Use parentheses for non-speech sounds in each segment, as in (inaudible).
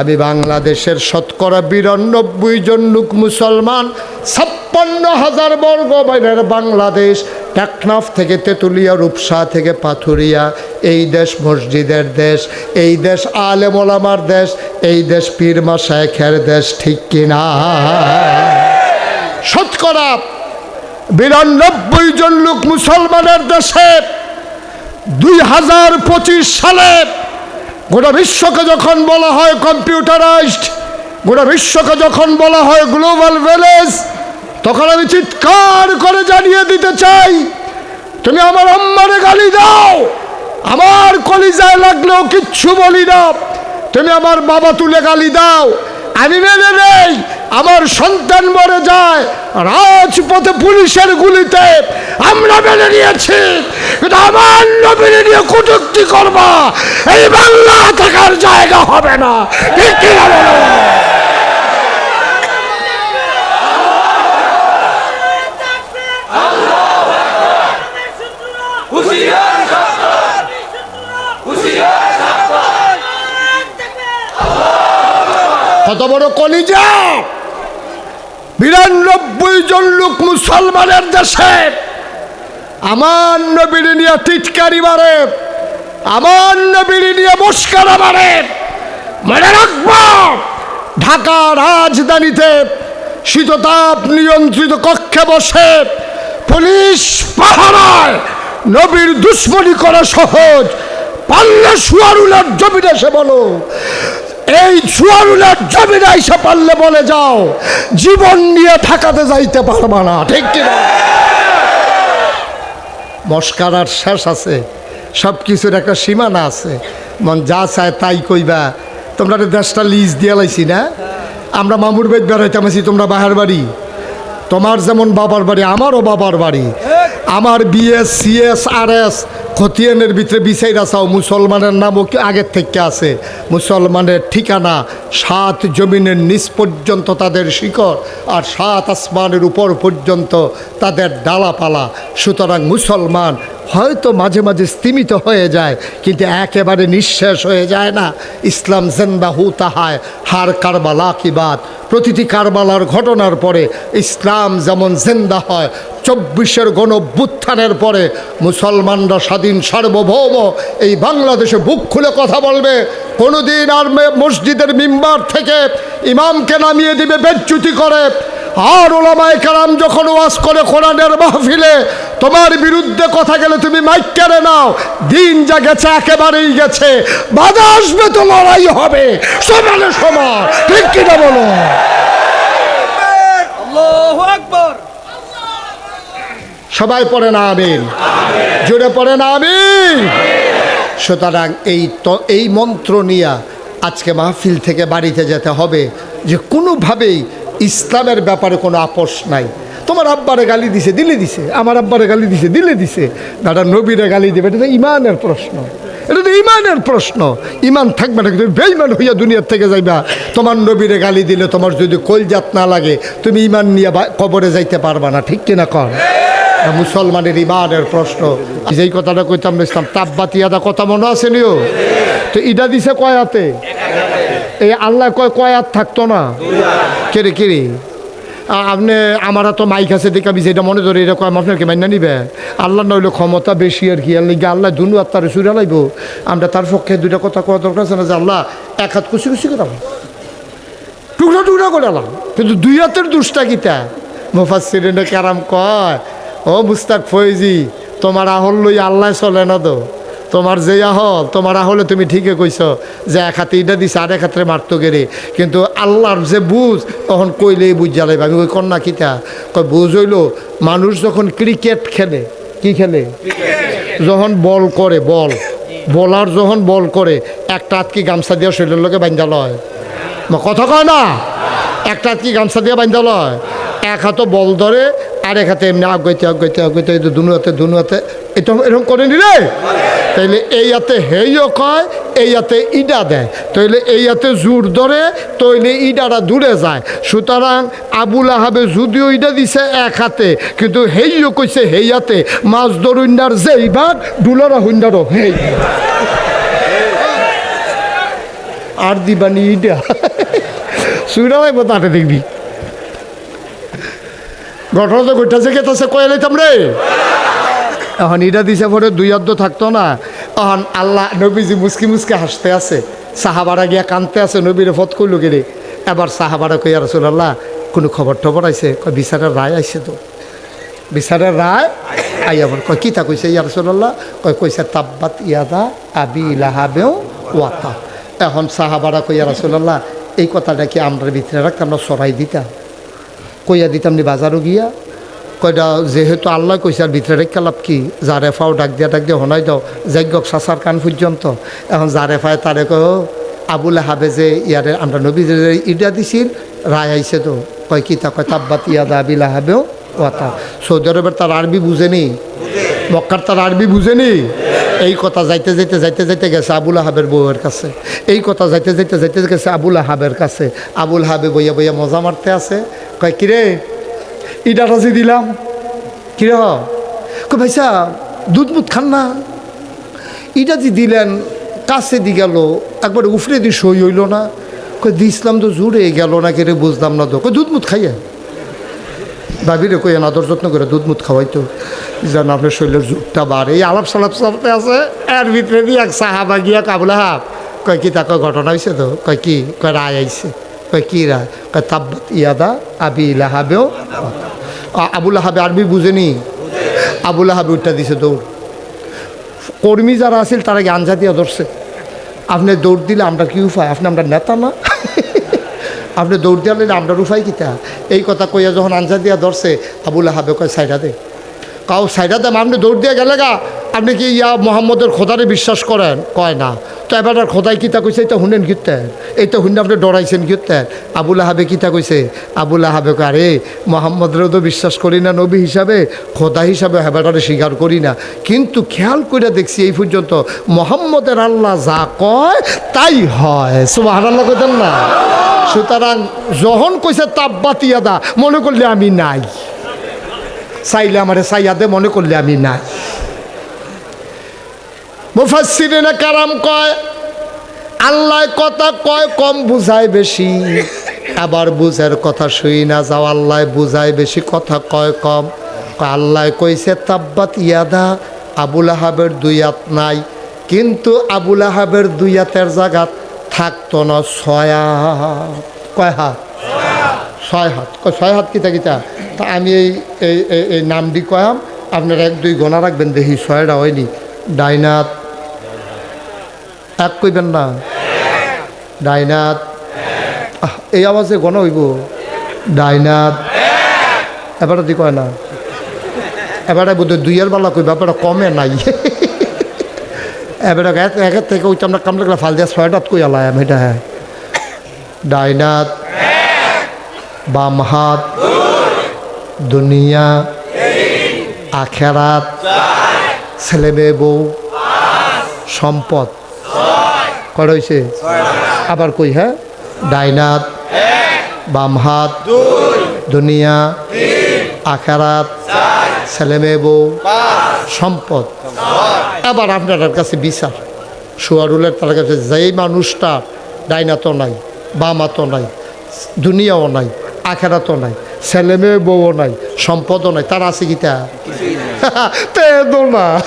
আমি বাংলাদেশের শতকরা বিরানব্বই জন লোক মুসলমান, ছাপ্পান্ন হাজার বর্গ মাইলের বাংলাদেশ, টেকনাফ থেকে তেঁতুলিয়া, রূপসা থেকে পাথুরিয়া, এই দেশ মসজিদের দেশ, এই দেশ আলেমোলামার দেশ, এই দেশ পীরমা শেখের দেশ, ঠিক কিনা শতকরা বিরানব্বই জন লোক মুসলমানের দেশে দুই হাজার পঁচিশ সালে গোটা বিশ্বকে যখন বলা হয় কম্পিউটারাইজড, গোটা বিশ্বকে যখন বলা হয় গ্লোবাল ভিলেজ, তখন আমি চিৎকার করে জানিয়ে দিতে চাই, তুমি আমার আম্মারে গালি দাও, আমার কলিজায় লাগলেও কিচ্ছু বলি না, তুমি আমার বাবা তুলে গালি দাও, আমি মেনে নেই। আমার সন্তান মরে যায়, রাজপথে পুলিশের গুলিতে আমরা মেনে নিয়েছি। কিন্তু আমার নিয়ে কটুক্তি করবা, এই বাংলা থাকার জায়গা হবে না। কত বড় কলিজা! বিরানব্বই জন লোক মুসলমানের দেশে। আমার নবীর নিয়ে টিটকারি মারে। আমার নবীর নিয়ে মুস্কারা মারে। মনে রাখব, ঢাকা রাজধানীতে শীততাপ নিয়ন্ত্রিত কক্ষে বসে পুলিশ পাহারায় নবীর দুশ্মনী করা সহজ। পাল্লে শুয়ারুলের জমিনে এসে বলো এই শুয়ারুলের জমিনে এসে পারলে বলে যাও জীবন নিয়ে ঠাকাতে যাইতে পারবা না ঠিক কিনা মস্কারার শেষ আছে সব কিছুর একটা সীমানা আছে। মন যা চায় তাই কইবা। তোমরা তো দেশটা লিজ দিয়ে লাইছি না? আমরা মামুর বেদ বেড়াইতাম আছি তোমরা বাহার বাড়ি। তোমার যেমন বাবার বাড়ি আমারও বাবার বাড়ি। আমার বিএস সিএস আর এস খতিয়ানের ভিতরে বিচাইরা চাও, মুসলমানের নামও আগের থেকে আছে? মুসলমানের ঠিকানা সাত জমিনের নিচ পর্যন্ত তাদের শিকড় আর সাত আসমানের উপর পর্যন্ত তাদের ডালাপালা। সুতরাং মুসলমান হয়তো মাঝে মাঝে স্তিমিত হয়ে যায়, কিন্তু একেবারে নিঃশেষ হয়ে যায় না। ইসলাম জেন্দা হু তাহায় হার কারবালা কি বাদ প্রতিটি কারবালার ঘটনার পরে ইসলাম যেমন জেন্দা হয়, চব্বিশের গণভ্যুত্থানের পরে মুসলমানরা স্বাধীন সার্বভৌম এই বাংলাদেশে বুক খুলে কথা বলবে। কোনোদিন আর মসজিদের মিম্বার থেকে ইমামকে নামিয়ে দিবে বেচ্যুতি করে। আর ওলামায় কালাম যখন ওয়াজ করে কোরআনের মাহফিলে তোমার বিরুদ্ধে কথা গেলে তুমি মাইক কেড়ে নাও। দিন যা গেছে একেবারেই গেছে। বাধা আসবে তো লড়াই হবে। সমানে সমান। ঠিক কিনা বলো? সবাই পড়ে না আমিন। জুড়ে পড়ে না আমিন। সুতরাং এই তো এই মন্ত্র নিয়ে আজকে মাহফিল থেকে বাড়িতে যেতে হবে যে কোনোভাবেই ইসলামের ব্যাপারে কোনো আপোষ নাই। তোমার আব্বারে গালি দিছে, দিলে দিছে। আমার আব্বারে গালি দিছে, দিলে দিছে। দাদা নবীরে গালি দেবে, এটা তো ইমানের প্রশ্ন। এটা তো ইমানের প্রশ্ন। ইমান থাকবে না তুমি বেইমান হইয়া দুনিয়ার থেকে যাইবা। তোমার নবীরে গালি দিলে তোমার যদি কলজাত না লাগে, তুমি ইমান নিয়ে কবরে যাইতে পারবা না, ঠিক কিনা কর মুসলমানের ইমানের প্রশ্ন। যেই কথাটা কইতাম ইসলাম তাব্বাতিয়াদা কথা মনে আছে নিও? তো ইটা দিছে কয়াতে এই আল্লাহ কয় কয়াত থাকতো না? কেরে কেরে? আপনি আমার তো মাইক আছে, দেখে আমি যেটা মনে ধরে এরকম আপনাকে মান্য নিবে? আল্লাহ নইলে ক্ষমতা বেশি আর কি, আল্লাহ আল্লাহ দুনু আর তার সুরা লাইব। আমরা তার পক্ষে দুইটা কথা কোয়া দরকার আছে না, যে আল্লাহ এক হাত কুচি কুচি করে দাও। টুকরা টুকরা করে এলাম কিন্তু দুই হাতের দুষ্টা গীতা মুফাসিরিনে কারাম কয়, ও মুস্তাক ফৈজি, তোমার আহল লই আল্লাহ চলে না তো? তোমার যে আহল তোমার আহলে তুমি ঠিকই কইছ যে এক হাতে ইটা দিছে আর এক হাতে মারতো গেরে। কিন্তু আল্লাহর যে বুঝ তখন কইলেই বুঝ জ্বালাইবে আমি ওই কন্যা কিতা কয় বুঝ হইল মানুষ যখন ক্রিকেট খেলে কি খেলে? যখন বল করে বল। বলার যখন বল করে একটা হাত কি গামছা দিয়ে শরীরের লোকে বান্ধা লয়? কথা কয় না? একটা হাত কি গামছা দিয়ে বান্ধা লয়? এক হাতে বল ধরে আর এক হাতে এমনি আগাইতে আগাইতে আগাইতে এই দুনু হাতে দুনু হাতে এটা এরকম করে নি রে তাইলে এই হাতে হেইও কয়, এই হাতে ইডা দেয়। তাইলে এই হাতে জোর ধরে তৈলে ইডাটা দূরে যায়। সুতরাং আবুল আহাবে যদিও ইডা দিছে এক হাতে, কিন্তু হেইও কইছে হেই হাতে, মাছ ধরুন্ডার যেই ভাগ ডুলারা হুন্ডারও হেই। আর দিবানি ইটা সুইরা ভাই তাতে দেখবি। ঘটনা তো ঘটেছে কেতেছে কয়ে লাইতাম রে এখন ইটা দিছে পরে দুই অর্ধ থাকতো না। এখন আল্লাহ নবীজি মুসকি মুসকি হাসতে আছে। সাহাবারা গিয়া কানতে আছে, নবীরে ফত করল গেলে এবার সাহাবারা কইয়া রসুল্লাহ কোনো খবর টবর আইছে? কয়, বিচারের রায় আইছে তো। বিচারের রায় আই আবার কয় কিতা কইছে ইয়া রসুল্লাহ কয়, কইছে, তাব্বাত ইয়াদা আবি লাহাবেও ওয়াতা। এখন সাহাবারা কইয়া রসুল্লাহ এই কথাটা কি আমরা ভিতরে রাখতে আমরা সরাই দিতাম? কইয়া দিতাম নি বাজারও গিয়া। কয়টা যেহেতু আল্লাহ কইছে আর ভিতরে রেখা লাভ কি? যারে ফাও ডাক দিয়া ডাক দিয়া হনাই দাও যজ্ঞক সাসার কান পর্যন্ত। এখন যারে ফায় তারে কয় "ও, আবুলে হাবে যে ইয়ারে আমরা নবীদের ইডা দিছিল রায় আইছে তো। কয় কি তা? কয় তাব্বাত ইয়াদা আবিলা হাবেও ওয়াতা সৌদি আরবের তার আরবি বুঝেনি? মক্কার তার আরবি বুঝেনি? এই কথা যাইতে যাইতে যাইতে যাইতে গেছে আবুল আহাবের বউয়ের কাছে। এই কথা যাইতে যাইতে যাইতে গেছে আবুল আহাবের কাছে। আবুল হাবে বইয়া বইয়া মজা মারতে আছে। কয়, কিরে? ইটা রাজি দিলাম। কিরে হ? কয়, ভাইসা, দুধ মুধ খান না। ইটা যে দিলেন, কাছে দি গেল, একবার উফরে দি সই হইল না। কই দিছিলাম তো জুড়ে গেল না কেরে, বুঝলাম না তো। কই দুধ মুধ খাইয়া? ভাবিরে, কই আদর যত্ন করে দুধ মুধ খাওয়াইতো। যেন আপনার শরীরের জুটটা বাড়ে। এই আলাপ সালাপ চলতে আছে, এর ভিতরে দিয়ে এক সাহাবা গিয়া কাবুল হাব কয় কি তাকে ঘটনা হয়েছে তো? কয় কি? কয় রায় আইছে। কয় কি রায়? কয় তাব্বাত ইয়াদা আবি লাহাবেও আ- আবুল হাবে আরবি বুঝেনি। আবুল হাবে উঠটা দিছে দৌড়। কর্মী যারা আছিল, তারা জ্ঞান জাতীয় ধরছে আপনি দৌড় দিলে আমরা কি উপায় আপনি আমরা নেতা না? আপনি দৌড় দিলে আমরা উপায় কিতা? এই কথা কইয়া যখন আনসা দিয়া ধরছে আবুল হাবে কয় সাইডা দে। কাউ সাইডা দেম আপনি দৌড় দিয়ে গেলে গা, আপনি কি ইয়া মোহাম্মদের খোদারে বিশ্বাস করেন? কয় না। তো এবার খোদাই কিতা কইছে এটা শুনেন কিতেন এই তো শুনে আপনি ডরাইছেন কিতেন আবুল হাবে কিতা কইছে? আবুল হাবে কয়, আরে, মোহাম্মদেরও তো বিশ্বাস করি না, নবী হিসাবে খোদা হিসাবে হেবাটারে স্বীকার করি না। কিন্তু খেয়াল করে দেখছি এই পর্যন্ত মোহাম্মদের আল্লাহ যা কয়, তাই হয়। সুবাহ আল্লাহ কইতেন না। সুতরাং যখন কইছে তাব্বাতিয়াদা, মনে করলে আমি নাই। চাইলে আমারে চাইয়াদে মনে করলে আমি নাই। মুফাসসিরিনে কারাম কয়, আল্লাহ কথা কয়, কম বুঝায় বেশি। আবার বুঝার কথা শুই না, যাও আল্লাহ বুঝায় বেশি, কথা কয় কম। আল্লাহ কইছে, তাব্বাত ইয়াদা, আবুল আহাবের দুই হাত নাই। কিন্তু আবুল আহাবের দুই হাতের জায়গাত থাকতো না ছয় কয় হাত? ছয় হাত। ছয় হাত কিতা কিতা? তা আমি এই এই, এই- নামটি কয়াম, আপনার এক, দুই গোনা রাখবেন, দেখি ছয়টা হয়নি। ডাইনাত। এক কইবেন না? ডাইনাত। এই আওয়াজে গণ হইব। ডাইনাত। এবারে দি কয় না? এবারে বোধ দুইয়ের বেলা কইবা এবারে কমে নাই। এবারে এক- একের থেকে ওইটা আমরা কামড়ে ফাল দিয়া ছয়টাত কই আলাম এটা হ্যাঁ। ডাইনাত। বাম হাত দুনিয়া, আখেরাত ছেলে মেয়ে বউ, সম্পদ। কয় হয়েছে আবার কই হ্যাঁ? ডাইনাত বাম হাত দুনিয়া, আখেরাত ছেলে মেয়ে বউ, সম্পদ। আবার আপনার কাছে বিচার। সুয়ারুলের তার কাছে যেই মানুষটা ডাইনাতও নাই, বামাতও নাই, দুনিয়াও নাই আখেরাতও নাই, ছেলে মেয়ে, বউও নাই, সম্পদও নাই, তার আছে কিতা (laughs) তেদো না (laughs)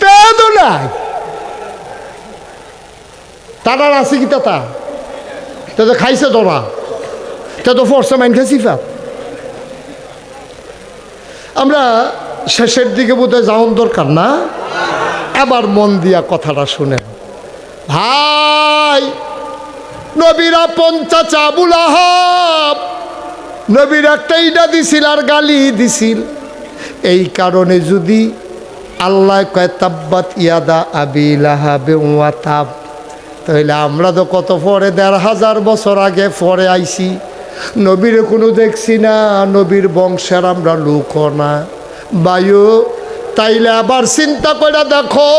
তেদো নাই তার আর আছে কিতা তা তে? তো খাইছে তোরা তে তো ফর্সে মাইন খাইছি ফেত আমরা শেষের দিকে বোধহয় যাওয়ার দরকার না? এবার মন দিয়া কথাটা শুনেন। ভাই! নবীরা পঞ্চাশ আবুল আহাব। নবীর একটা ইটা দিছিল আর গালি দিছিল। এই কারণে যদি আল্লাহ কয়, তাব্বাত ইয়াদা আবি লাহাবে ওয়াতাব তাহলে আমরা তো কত পরে, দেড় হাজার বছর আগে পরে আইছি। নবীর কোনো দেখছি না, নবীর বংশের আমরা লোক না। বায়ু তাইলে আবার চিন্তা করে দেখো,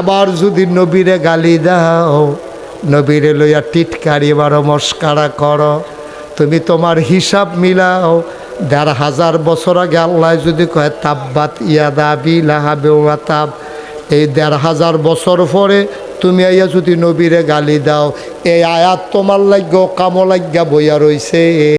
এবার যদি নবীরে গালি দাও নবীরে লইয়া টিটকারি মারো মস্কারা করো। তুমি তোমার হিসাব মিলাও। দেড় হাজার বছর আগে আল্লাহ যদি কয়, তাব্বাত ইয়াদা বি লাহাবে তাব। এই দেড় হাজার বছর পরে তুমি আইয়া যদি নবীরে গালি দাও, এই আয়াত তোমার লাগ্য কামো লাগ্যা বইয়া রইছে।